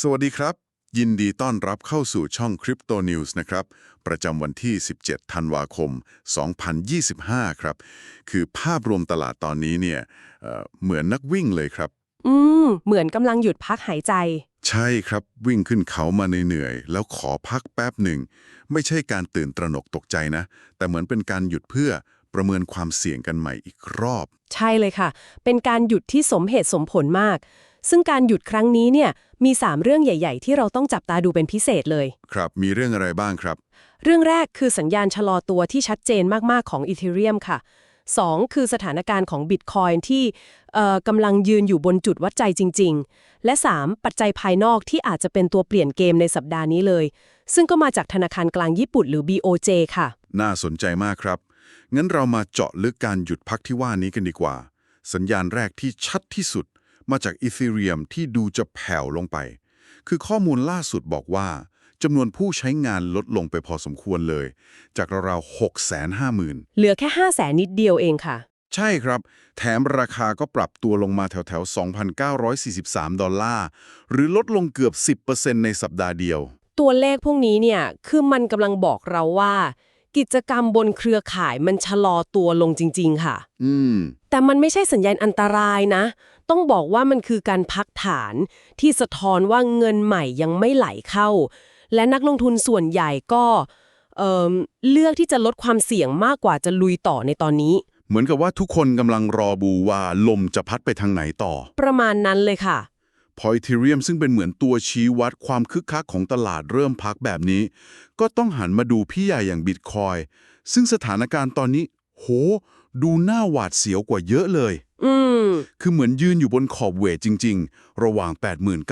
สวัสดีครับ ยินดีต้อนรับเข้าสู่ช่อง Crypto News นะครับ ประจำวันที่ 17 ธันวาคม 2025 ครับ คือภาพรวมตลาดตอนนี้เนี่ยเอ่อเหมือนนักวิ่งเลยครับ อืม เหมือนกำลังหยุดพักหายใจ ใช่ครับวิ่งขึ้นเขามาเหนื่อยๆแล้วขอพักแป๊บหนึ่ง ไม่ใช่การตื่นตระหนกตกใจนะ แต่เหมือนเป็นการหยุดเพื่อประเมินความเสี่ยงกันใหม่อีกรอบ ใช่เลยค่ะ เป็นการหยุดที่สมเหตุสมผลมาก ซึ่งการหยุดครั้งนี้เนี่ยมี 3 เรื่องใหญ่ ๆ ที่เราต้องจับตาดูเป็นพิเศษเลย ครับ มีเรื่องอะไรบ้างครับ เรื่องแรกคือสัญญาณชะลอตัวที่ชัดเจนมากๆของ Ethereum ค่ะ 2. คือสถานการณ์ของ Bitcoin ที่เอ่อกำลังยืนอยู่บนจุดวัดใจจริง ๆ และ 3. ปัจจัยภายนอกที่อาจจะเป็นตัวเปลี่ยนเกมในสัปดาห์นี้เลย ซึ่งก็มาจากธนาคารกลางญี่ปุ่นหรือ BOJ ค่ะ น่าสนใจมากครับ งั้นเรามาเจาะลึกการหยุดพักที่ว่านี้กันดีกว่า สัญญาณแรกที่ชัดที่สุด มาจากอี e เรียมที่ดูจะแผ่วลงไป คือข้อมูลล่าสุดบอกว่าจำนวนผู้ใช้งานลดลงไปพอสมควรเลย จากราวๆ6 5 0 0 0 0 เหลือแค่ 5 0 0แสนนิดเดียวเองค่ะ ใช่ครับ แถมราคาก็ปรับตัวลงมาแถวๆ 2,943 ดอลลาร์ หรือลดลงเกือบ 10%ในสัปดาห์เดียว ตัวเลขพวกนี้เนี่ย คือมันกำลังบอกเราว่า กิจกรรมบนเครือข่ายมันชะลอตัวลงจริง ๆ ค่ะ อืม แต่มันไม่ใช่สัญญาณอันตรายนะ ต้องบอกว่ามันคือการพักฐานที่สะท้อนว่าเงินใหม่ยังไม่ไหลเข้า และนักลงทุนส่วนใหญ่ก็เอ่อเลือกที่จะลดความเสี่ยงมากกว่าจะลุยต่อในตอนนี้ เหมือนกับว่าทุกคนกำลังรอบูว่าลมจะพัดไปทางไหนต่อ ประมาณนั้นเลยค่ะ พออีเทเรียมซึ่งเป็นเหมือนตัวชี้วัดความคึกคักของตลาดเริ่มพักแบบนี้ ก็ต้องหันมาดูพี่ใหญ่อย่างบิตคอยซึ่งสถานการณ์ตอนนี้ โห ดูหน้าหวาดเสียวกว่าเยอะเลย อืม คือเหมือนยืนอยู่บนขอบเวทจริง ๆ ระหว่าง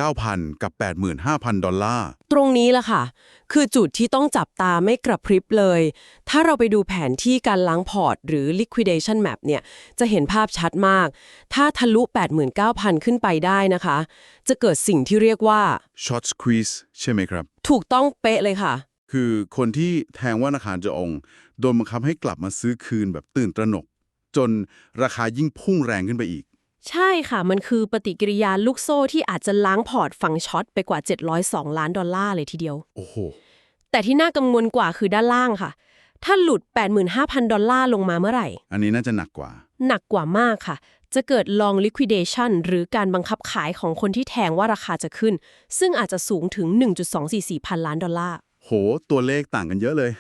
89,000 กับ 85,000 ดอลลาร์ ตรงนี้แหละค่ะ คือจุดที่ต้องจับตาไม่กระพริบเลย ถ้าเราไปดูแผนที่การล้างพอร์ต หรือ liquidation map เนี่ย จะเห็นภาพชัดมาก ถ้าทะลุ 89,000 ขึ้นไปได้นะคะ จะเกิดสิ่งที่เรียกว่าช็อตสควีซใช่ไหมครับ ถูกต้องเป๊ะเลยค่ะ คือคนที่แทงว่านาคารจะองค์โดนบังคับให้กลับมาซื้อคืนแบบตื่นตระหนก จนราคายิ่งพุ่งแรงขึ้นไปอีก ใช่ค่ะ มันคือปฏิกิริยาลูกโซ่ที่อาจจะล้างพอร์ตฝั่งช็อตไปกว่า 702 ล้านดอลลาร์เลยทีเดียว โอ้โห แต่ที่น่ากังวลกว่าคือด้านล่างค่ะ ถ้าหลุด 85,000 ดอลลาร์ลงมาเมื่อไหร่ อันนี้น่าจะหนักกว่า หนักกว่ามากค่ะ จะเกิด long liquidation หรือการบังคับขายของคนที่แทงว่าราคาจะขึ้น ซึ่งอาจจะสูงถึง 1.244 พันล้านดอลลาร์ โห ตัวเลขต่างกันเยอะเลย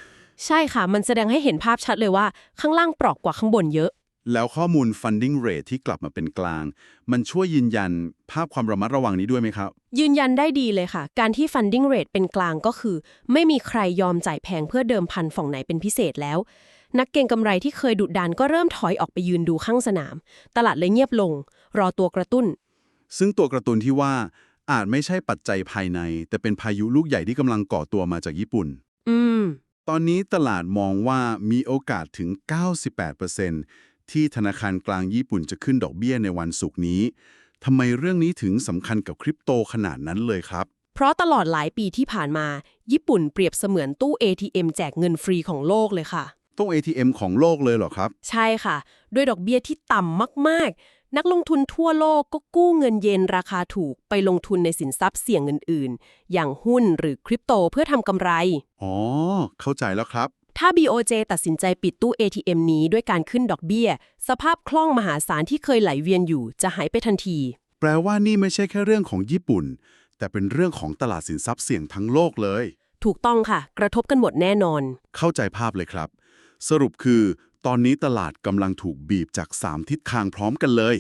ใช่ค่ะ มันแสดงให้เห็นภาพชัดเลยว่าข้างล่างเปรอกกว่าข้างบนเยอะ แล้วข้อมูล funding rate ที่กลับมาเป็นกลาง มันช่วยยืนยันภาพความระมัดระวังนี้ด้วยไหมครับ ยืนยันได้ดีเลยค่ะ การที่ funding rate เป็นกลางก็คือ ไม่มีใครยอมจ่ายแพงเพื่อเดิมพันฝั่งไหนเป็นพิเศษแล้ว นักเก็งกำไรที่เคยดุดันก็เริ่มถอยออกไปยืนดูข้างสนาม ตลาดเลยเงียบลง รอตัวกระตุ้น ซึ่งตัวกระตุ้นที่ว่าอาจไม่ใช่ปัจจัยภายใน แต่เป็นพายุลูกใหญ่ที่กำลังก่อตัวมาจากญี่ปุ่น อืม ตอนนี้ตลาดมองว่ามีโอกาสถึง 98% ที่ธนาคารกลางญี่ปุ่นจะขึ้นดอกเบี้ยในวันศุกร์นี้ทำไมเรื่องนี้ถึงสำคัญกับคริปโตขนาดนั้นเลยครับ เพราะตลอดหลายปีที่ผ่านมา ญี่ปุ่นเปรียบเสมือนตู้ ATM แจกเงินฟรีของโลกเลยค่ะต้อง ATM ของโลกเลยเหรอครับ ใช่ค่ะ ด้วยดอกเบี้ยที่ต่ำมากๆ นักลงทุนทั่วโลกก็กู้เงินเยนราคาถูกไปลงทุนในสินทรัพย์เสี่ยงอื่นๆ อย่างหุ้นหรือคริปโตเพื่อทำกำไร อ๋อ เข้าใจแล้วครับ ถ้า BOJ ตัดสินใจปิดตู้ ATM นี้ด้วยการขึ้นดอกเบี้ย สภาพคล่องมหาศาลที่เคยไหลเวียนอยู่จะหายไปทันที แปลว่านี่ไม่ใช่แค่เรื่องของญี่ปุ่น แต่เป็นเรื่องของตลาดสินทรัพย์เสี่ยงทั้งโลกเลย ถูกต้องค่ะ กระทบกันหมดแน่นอน เข้าใจภาพเลยครับ สรุปคือ ตอนนี้ตลาดกำลังถูกบีบจาก 3 ทิศทางพร้อมกันเลย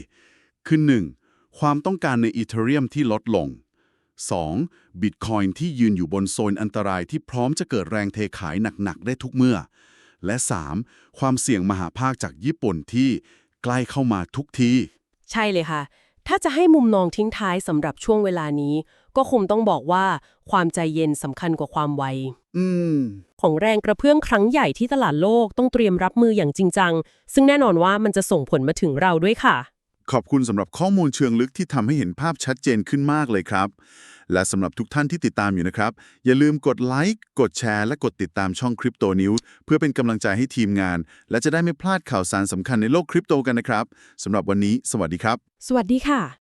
คือ 1. ความต้องการในอีเทเรียมที่ลดลง 2. บิตคอยน์ที่ยืนอยู่บนโซนอันตรายที่พร้อมจะเกิดแรงเทขายหนัก ๆ ได้ทุกเมื่อ และ 3. ความเสี่ยงมหาภาคจากญี่ปุ่นที่ใกล้เข้ามาทุกที ใช่เลยค่ะ ถ้าจะให้มุมมองทิ้งท้ายสำหรับช่วงเวลานี้ ก็คงต้องบอกว่าความใจเย็นสำคัญกว่าความไวอืม ของแรงกระเพื่อมครั้งใหญ่ที่ตลาดโลกต้องเตรียมรับมืออย่างจริงจัง ซึ่งแน่นอนว่ามันจะส่งผลมาถึงเราด้วยค่ะ ขอบคุณสำหรับข้อมูลเชิงลึกที่ทำให้เห็นภาพชัดเจนขึ้นมากเลยครับ และสำหรับทุกท่านที่ติดตามอยู่นะครับ อย่าลืมกดไลค์กดแชร์ และกดติดตามช่องคริปโตนิวเพื่อเป็นกำลังใจให้ทีมงาน และจะได้ไม่พลาดข่าวสารสำคัญในโลกคริปโตกันนะครับสำหรับวันนี้ สวัสดีครับ สวัสดีค่ะ